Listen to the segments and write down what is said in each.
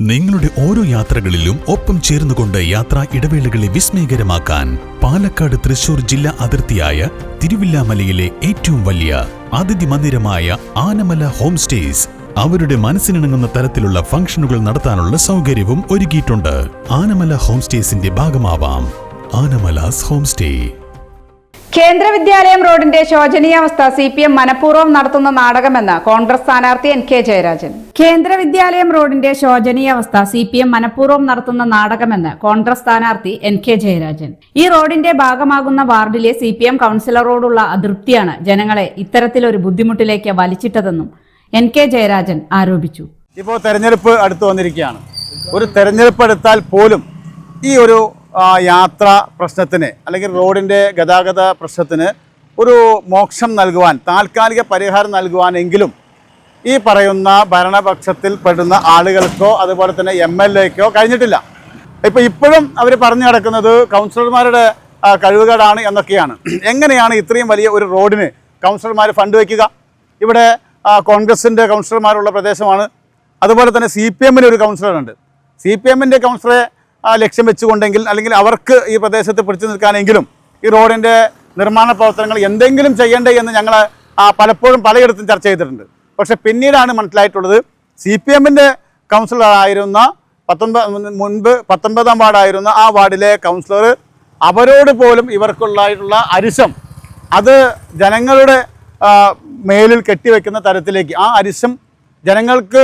നിങ്ങളുടെ ഓരോ യാത്രകളിലും ഒപ്പം ചേർന്നുകൊണ്ട് യാത്രാ ഇടവേളകളെ വിസ്മയകരമാക്കാൻ പാലക്കാട് തൃശൂർ ജില്ലാ അതിർത്തിയായ തിരുവില്ലാമലയിലെ ഏറ്റവും വലിയ അതിഥി മന്ദിരമായ ആനമല ഹോം സ്റ്റേസ് അവരുടെ മനസ്സിനിണങ്ങുന്ന തരത്തിലുള്ള ഫംഗ്ഷനുകൾ നടത്താനുള്ള സൗകര്യവും ഒരുക്കിയിട്ടുണ്ട്. ആനമല ഹോം സ്റ്റേസിന്റെ ഭാഗമാവാം. ആനമലാസ് ഹോം സ്റ്റേ കേന്ദ്ര വിദ്യാലയം റോഡിന്റെ ശോചനീയാവസ്ഥ സി പി എം മനഃപൂർവം നടത്തുന്ന നാടകമെന്ന് കോൺഗ്രസ് സ്ഥാനാർത്ഥി എൻ കെ ജയരാജൻ. കേന്ദ്ര വിദ്യാലയം റോഡിന്റെ ശോചനീയാവസ്ഥ സി പി എം മനഃപൂർവം നടത്തുന്ന നാടകമെന്ന് കോൺഗ്രസ് സ്ഥാനാർത്ഥി എൻ കെ ജയരാജൻ. ഈ റോഡിന്റെ ഭാഗമാകുന്ന വാർഡിലെ സി പി എം കൗൺസിലറോടുള്ള അതൃപ്തിയാണ് ജനങ്ങളെ ഇത്തരത്തിലൊരു ബുദ്ധിമുട്ടിലേക്ക് വലിച്ചിട്ടതെന്നും എൻ കെ ജയരാജൻ ആരോപിച്ചു. ഇപ്പോൾ തെരഞ്ഞെടുപ്പ് അടുത്ത് വന്നിരിക്കുകയാണ്. ഒരു തെരഞ്ഞെടുപ്പ് എടുത്താൽ പോലും ഈ ഒരു യാത്രാ പ്രശ്നത്തിന് അല്ലെങ്കിൽ റോഡിന്റെ ഗതാഗത പ്രശ്നത്തിന് ഒരു മോക്ഷം നൽകുവാൻ താൽക്കാലിക പരിഹാരം നൽകുവാനെങ്കിലും ഈ പറയുന്ന ഭരണപക്ഷത്തിൽ പെടുന്ന ആളുകൾക്കോ അതുപോലെ തന്നെ എം എൽ എക്കോ കഴിഞ്ഞിട്ടില്ല. ഇപ്പം ഇപ്പോഴും അവർ പറഞ്ഞു കിടക്കുന്നത് കൗൺസിലർമാരുടെ കഴിവുകേടാണ് എന്നൊക്കെയാണ്. എങ്ങനെയാണ് ഇത്രയും വലിയ ഒരു റോഡിന് കൗൺസിലർമാർ ഫണ്ട് വയ്ക്കുക ഇവിടെ കോൺഗ്രസിന്റെ കൗൺസിലർമാരുള്ള പ്രദേശമാണ്. അതുപോലെ തന്നെ സി പി എമ്മിന് ഒരു കൗൺസിലറുണ്ട്. സി പി എമ്മിന്റെ കൗൺസിലറെ ലക്ഷ്യം വെച്ചുകൊണ്ടെങ്കിൽ അല്ലെങ്കിൽ അവർക്ക് ഈ പ്രദേശത്ത് പിടിച്ചു നിൽക്കാനെങ്കിലും ഈ റോഡിന്റെ നിർമ്മാണ പ്രവർത്തനങ്ങൾ എന്തെങ്കിലും ചെയ്യണ്ടേ എന്ന് ഞങ്ങൾ പലപ്പോഴും പലയിടത്തും ചർച്ച ചെയ്തിട്ടുണ്ട്. പക്ഷേ പിന്നീടാണ് മനസ്സിലായിട്ടുള്ളത് സി പി എമ്മിന്റെ കൗൺസിലറായിരുന്ന പത്തൊൻപത് മുൻപ് പത്തൊൻപതാം വാർഡായിരുന്ന ആ വാർഡിലെ കൗൺസിലർ അവരോട് പോലും ഇവർക്കുള്ളതായിട്ടുള്ള അരിശം അത് ജനങ്ങളുടെ മേലിൽ കെട്ടിവെക്കുന്ന തരത്തിലേക്ക് ആ അരിശം ജനങ്ങൾക്ക്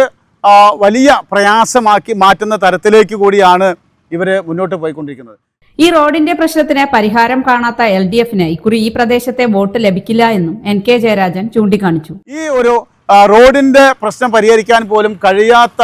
വലിയ പ്രയാസമാക്കി മാറ്റുന്ന തരത്തിലേക്ക് കൂടിയാണ് ഇവർ മുന്നോട്ട് പോയിക്കൊണ്ടിരിക്കുന്നത്. ഈ റോഡിന്റെ പ്രശ്നത്തിന് പരിഹാരം കാണാത്ത എൽ ഡി എഫിന് ഇക്കുറി ഈ പ്രദേശത്തെ വോട്ട് ലഭിക്കില്ല എന്നും എൻ കെ ജയരാജൻ ചൂണ്ടിക്കാണിച്ചു. ഈ ഒരു റോഡിന്റെ പ്രശ്നം പരിഹരിക്കാൻ പോലും കഴിയാത്ത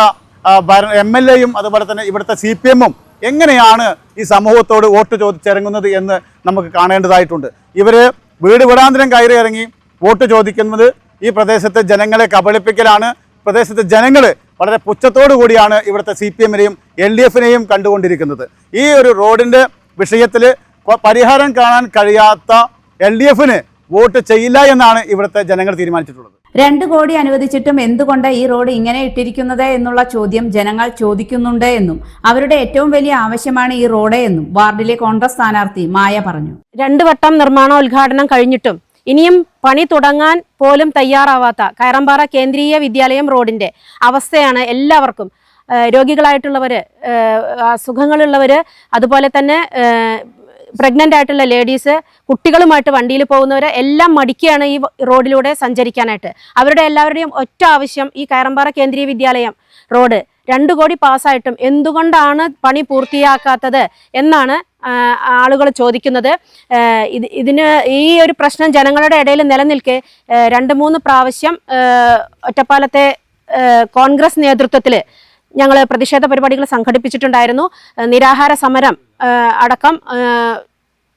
എം എൽ എയും അതുപോലെ തന്നെ ഇവിടുത്തെ സി പി എമ്മും എങ്ങനെയാണ് ഈ സമൂഹത്തോട് വോട്ട് ചോദിച്ചിറങ്ങുന്നത് എന്ന് നമുക്ക് കാണേണ്ടതായിട്ടുണ്ട്. ഇവർ വീട് വിടാന്തരം കയറി ഇറങ്ങി വോട്ട് ചോദിക്കുന്നത് ഈ പ്രദേശത്തെ ജനങ്ങളെ കബളിപ്പിക്കലാണ്. പ്രദേശത്തെ ജനങ്ങൾ വളരെ പുച്ഛത്തോടു കൂടിയാണ് ഇവിടുത്തെ സി പി എമ്മിനെയും എൽ ഡി എഫിനെയും കണ്ടുകൊണ്ടിരിക്കുന്നത്. ഈ ഒരു റോഡിന്റെ വിഷയത്തിൽ പരിഹാരം കാണാൻ കഴിയാത്ത എൽ ഡി എഫിന് വോട്ട് ചെയ്യില്ല എന്നാണ് ഇവിടുത്തെ ജനങ്ങൾ തീരുമാനിച്ചിട്ടുള്ളത്. രണ്ട് കോടി അനുവദിച്ചിട്ടും എന്തുകൊണ്ട് ഈ റോഡ് ഇങ്ങനെ ഇട്ടിരിക്കുന്നത് എന്നുള്ള ചോദ്യം ജനങ്ങൾ ചോദിക്കുന്നുണ്ട് എന്നും അവരുടെ ഏറ്റവും വലിയ ആവശ്യമാണ് ഈ റോഡ് എന്നും വാർഡിലെ കോൺഗ്രസ് സ്ഥാനാർത്ഥി മായ പറഞ്ഞു. രണ്ടു വട്ടം നിർമ്മാണോദ്ഘാടനം കഴിഞ്ഞിട്ടും ഇനിയും പണി തുടങ്ങാൻ പോലും തയ്യാറാവാത്ത കയറമ്പാറ കേന്ദ്രീയ വിദ്യാലയം റോഡിന്റെ അവസ്ഥയാണ് എല്ലാവർക്കും. രോഗികളായിട്ടുള്ളവർ അസുഖങ്ങളുള്ളവർ അതുപോലെ തന്നെ പ്രഗ്നന്റ് ആയിട്ടുള്ള ലേഡീസ് കുട്ടികളുമായിട്ട് വണ്ടിയിൽ പോകുന്നവർ എല്ലാം മടിക്കുകയാണ് ഈ റോഡിലൂടെ സഞ്ചരിക്കാനായിട്ട്. അവരുടെ എല്ലാവരുടെയും ഒറ്റ ആവശ്യം ഈ കയറമ്പാറ കേന്ദ്രീയ വിദ്യാലയം റോഡ്. രണ്ടു കോടി പാസ്സായിട്ടും എന്തുകൊണ്ടാണ് പണി പൂർത്തിയാക്കാത്തത് എന്നാണ് ആളുകൾ ചോദിക്കുന്നത് ഇത് ഇതിന് ഈ ഒരു പ്രശ്നം ജനങ്ങളുടെ ഇടയിൽ നിലനിൽക്കെ രണ്ട് മൂന്ന് പ്രാവശ്യം ഒറ്റപ്പാലത്തെ കോൺഗ്രസ് നേതൃത്വത്തിൽ ഞങ്ങൾ പ്രതിഷേധ പരിപാടികൾ സംഘടിപ്പിച്ചിട്ടുണ്ടായിരുന്നു. നിരാഹാര സമരം അടക്കം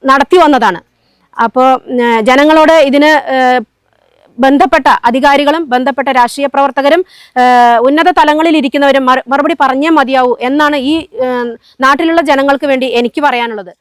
നടത്തി വന്നതാണ്. അപ്പോൾ ജനങ്ങളോട് ഇതിന് ബന്ധപ്പെട്ട അധികാരികളും ബന്ധപ്പെട്ട രാഷ്ട്രീയ പ്രവർത്തകരും ഉന്നത തലങ്ങളിൽ ഇരിക്കുന്നവരും മറുപടി പറഞ്ഞേ മതിയാവൂ എന്നാണ് ഈ നാട്ടിലുള്ള ജനങ്ങൾക്ക് വേണ്ടി എനിക്ക് പറയാനുള്ളത്.